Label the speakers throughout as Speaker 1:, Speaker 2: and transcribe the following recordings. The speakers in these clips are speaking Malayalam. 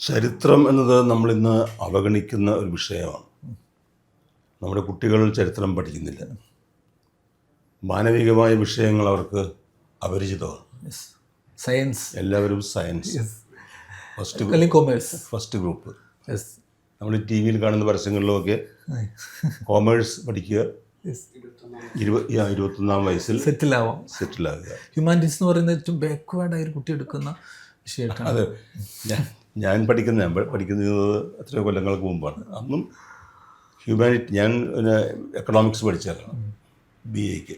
Speaker 1: ചരിത്രം എന്നത് നമ്മളിന്ന് അവഗണിക്കുന്ന ഒരു വിഷയമാണ്. നമ്മുടെ കുട്ടികൾ ചരിത്രം പഠിക്കുന്നില്ല. മാനവികമായ വിഷയങ്ങൾ അവർക്ക് അപരിചിതമാണ്.
Speaker 2: സയൻസ്
Speaker 1: എല്ലാവരും science first
Speaker 2: commerce
Speaker 1: first group നമ്മൾ ടി വിയിൽ കാണുന്ന പരസ്യങ്ങളിലുമൊക്കെ കോമേഴ്സ് പഠിക്കുക. ഇരുപത്തൊന്നാം വയസ്സിൽ
Speaker 2: സെറ്റിൽ ആവാം
Speaker 1: ആവുക.
Speaker 2: ഹ്യൂമാനിറ്റീസ് എന്ന് പറയുന്നത് ഏറ്റവും ബാക്ക്വേർഡ് ആയ ഒരു കുട്ടി എടുക്കുന്ന വിഷയമായിട്ടാണ്.
Speaker 1: അത്. ഞാൻ പഠിക്കുന്ന ഞാൻ പഠിക്കുന്നത് എത്രയോ കൊല്ലങ്ങൾക്ക് മുമ്പാണ്. അന്നും ഹ്യൂമാനിറ്റി ഞാൻ പിന്നെ എക്കണോമിക്സ് പഠിച്ചതാണ് ബി എക്ക്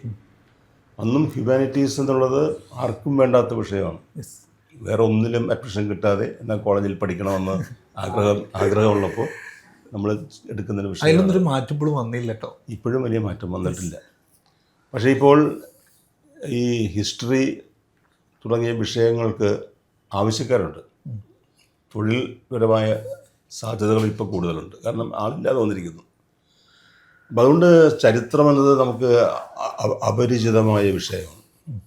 Speaker 1: അന്നും ഹ്യൂമാനിറ്റീസ് എന്നുള്ളത് ആർക്കും വേണ്ടാത്ത വിഷയമാണ്. വേറെ ഒന്നിലും അഡ്മിഷൻ കിട്ടാതെ എന്നാൽ കോളേജിൽ പഠിക്കണമെന്ന് ആഗ്രഹം ആഗ്രഹമുള്ളപ്പോൾ നമ്മൾ എടുക്കുന്നൊരു വിഷയം
Speaker 2: അതിലൊന്നൊരു മാറ്റപ്പോഴും വന്നില്ല കേട്ടോ
Speaker 1: ഇപ്പോഴും വലിയ മാറ്റം വന്നിട്ടില്ല. പക്ഷേ ഇപ്പോൾ ഈ ഹിസ്റ്ററി തുടങ്ങിയ വിഷയങ്ങൾക്ക് ആവശ്യക്കാരുണ്ട്. തൊഴിൽപരമായ സാധ്യതകൾ ഇപ്പോൾ കൂടുതലുണ്ട്. കാരണം ആളില്ലാതെ വന്നിരിക്കുന്നു. അപ്പം അതുകൊണ്ട് ചരിത്രം എന്നത് നമുക്ക് അപരിചിതമായ വിഷയമാണ്.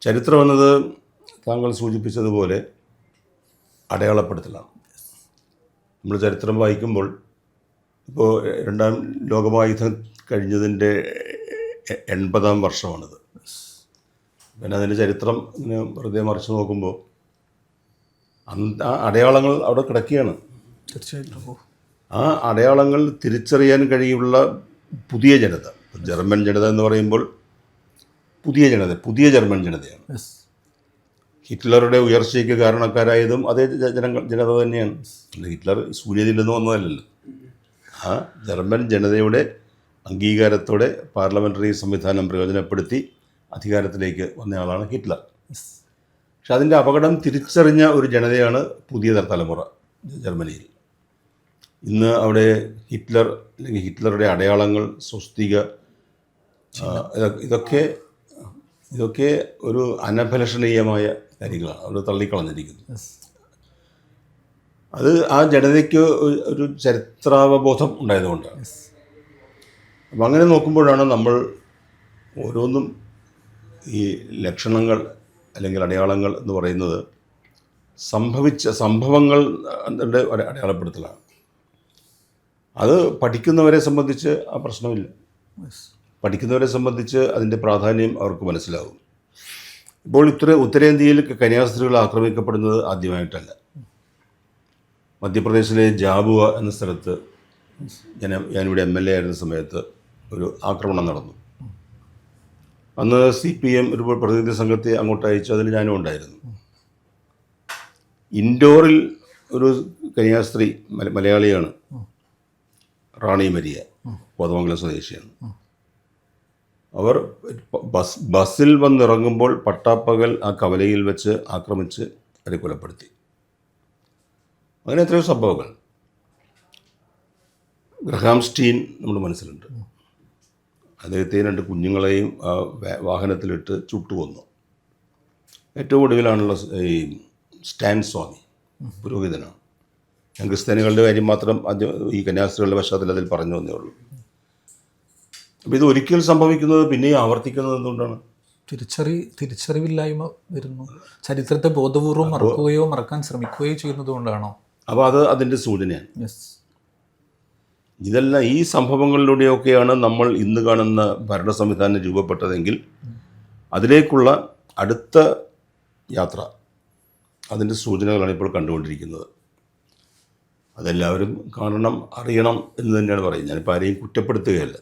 Speaker 1: ചരിത്രം എന്നത് താങ്കൾ സൂചിപ്പിച്ചതുപോലെ അടയാളപ്പെടുത്തലാണ്. നമ്മൾ ചരിത്രം വായിക്കുമ്പോൾ ഇപ്പോൾ രണ്ടാം ലോകമായുധം കഴിഞ്ഞതിന്റെ എൺപതാം വർഷമാണിത്. പിന്നെ അതിന്റെ ചരിത്രം വെറുതെ മറിച്ച് നോക്കുമ്പോൾ ആ അടയാളങ്ങൾ അവിടെ കിടക്കുകയാണ്.
Speaker 2: തീർച്ചയായിട്ടും.
Speaker 1: ആ അടയാളങ്ങൾ തിരിച്ചറിയാൻ കഴിയുള്ള പുതിയ ജനത ജർമ്മൻ ജനത എന്ന് പറയുമ്പോൾ പുതിയ ജനത പുതിയ ജർമ്മൻ ജനതയാണ്. ഹിറ്റ്ലറുടെ ഉയർച്ചയ്ക്ക് കാരണക്കാരായതും അതേ ജനങ്ങൾ ജനത തന്നെയാണ്. അല്ല ഹിറ്റ്ലർ സൂര്യനിൽ നിന്ന് വന്നതല്ലല്ലോ. ആ ജർമ്മൻ ജനതയുടെ അംഗീകാരത്തോടെ പാർലമെന്ററി സംവിധാനം പ്രയോജനപ്പെടുത്തി അധികാരത്തിലേക്ക് വന്നയാളാണ് ഹിറ്റ്ലർ. പക്ഷെ അതിന്റെ അപകടം തിരിച്ചറിഞ്ഞ ഒരു ജനതയാണ് പുതിയ തലമുറ ജർമ്മനിയിൽ. ഇന്ന് അവിടെ ഹിറ്റ്ലർ അല്ലെങ്കിൽ ഹിറ്റ്ലറുടെ അടയാളങ്ങൾ സ്വസ്തിക ഇതൊക്കെ ഇതൊക്കെ ഒരു അനഭലഷണീയമായ കാര്യങ്ങളാണ്. അവിടെ തള്ളിക്കളഞ്ഞിരിക്കുന്നത് അത് ആ ജനതയ്ക്ക് ഒരു- ചരിത്രാവബോധം ഉണ്ടായതുകൊണ്ടാണ്. അപ്പം അങ്ങനെ നോക്കുമ്പോഴാണ് നമ്മൾ ഓരോന്നും ഈ ലക്ഷണങ്ങൾ അല്ലെങ്കിൽ അടയാളങ്ങൾ എന്ന് പറയുന്നത് സംഭവിച്ച സംഭവങ്ങൾ അടയാളപ്പെടുത്തലാണ്. അത് പഠിക്കുന്നവരെ സംബന്ധിച്ച് ആ പ്രശ്നമില്ല. പഠിക്കുന്നവരെ സംബന്ധിച്ച് അതിന്റെ പ്രാധാന്യം അവർക്ക് മനസ്സിലാവും. ഇപ്പോൾ ഇത്ര ഉത്തരേന്ത്യയിൽ കന്യാസ്ത്രീകൾ ആക്രമിക്കപ്പെടുന്നത് ആദ്യമായിട്ടല്ല. മധ്യപ്രദേശിലെ ജാബുവ എന്ന സ്ഥലത്ത് ഞാൻ ഞാനിവിടെ എം എൽ എ ആയിരുന്ന സമയത്ത് ഒരു ആക്രമണം നടന്നു. അന്ന് സി പി എം ഒരു പ്രതിനിധി സംഘത്തെ അങ്ങോട്ട് അയച്ചു. അതിൽ ഞാനും ഉണ്ടായിരുന്നു. ഇൻഡോറിൽ ഒരു കന്യാസ്ത്രീ മലയാളിയാണ്. റാണി മരിയ കോതമംഗലം സ്വദേശിയാണ്. അവർ ബസ് ബസ്സിൽ വന്നിറങ്ങുമ്പോൾ പട്ടാപ്പകൽ ആ കവലയിൽ വെച്ച് ആക്രമിച്ച് അവരെ കൊലപ്പെടുത്തി. അങ്ങനെ എത്രയോ സംഭവങ്ങൾ. ഗ്രഹാം സ്റ്റീൻ നമ്മുടെ മനസ്സിലുണ്ട്. അദ്ദേഹത്തെ രണ്ട് കുഞ്ഞുങ്ങളെയും ആ വാഹനത്തിലിട്ട് ചുട്ടുകൊന്നു. ഏറ്റവും ഒടുവിലാണുള്ള ഈ സ്റ്റാൻ സ്വാമി പുരോഹിതനാണ്. ഞാൻ ക്രിസ്ത്യാനികളുടെ കാര്യം മാത്രം അത് ഈ കന്യാസ്ത്രീകളുടെ പശ്ചാത്തലത്തിൽ പറഞ്ഞു വന്നേ ഉള്ളൂ. അപ്പോൾ ഇത് ഒരിക്കൽ സംഭവിക്കുന്നത് പിന്നെയും ആവർത്തിക്കുന്നത് എന്തുകൊണ്ടാണ്?
Speaker 2: തിരിച്ചറി തിരിച്ചറിവില്ലായ്മ വരുന്നു. ചരിത്രത്തെ ബോധപൂർവം മറക്കുകയോ മറക്കാൻ ശ്രമിക്കുകയോ ചെയ്യുന്നത് കൊണ്ടാണോ?
Speaker 1: അപ്പോൾ അത് അതിന്റെ സൂചനയാണ്.
Speaker 2: യെസ്
Speaker 1: ഇതെല്ലാം ഈ സംഭവങ്ങളിലൂടെയൊക്കെയാണ് നമ്മൾ ഇന്ന് കാണുന്ന ഭരണ സംവിധാനം രൂപപ്പെട്ടതെങ്കിൽ അതിലേക്കുള്ള അടുത്ത യാത്ര അതിന്റെ സൂചനകളാണ് ഇപ്പോൾ കണ്ടുകൊണ്ടിരിക്കുന്നത്. അതെല്ലാവരും കാണണം അറിയണം എന്ന് തന്നെയാണ് പറയുന്നത്. ഞാനിപ്പോൾ ആരെയും കുറ്റപ്പെടുത്തുകയല്ല.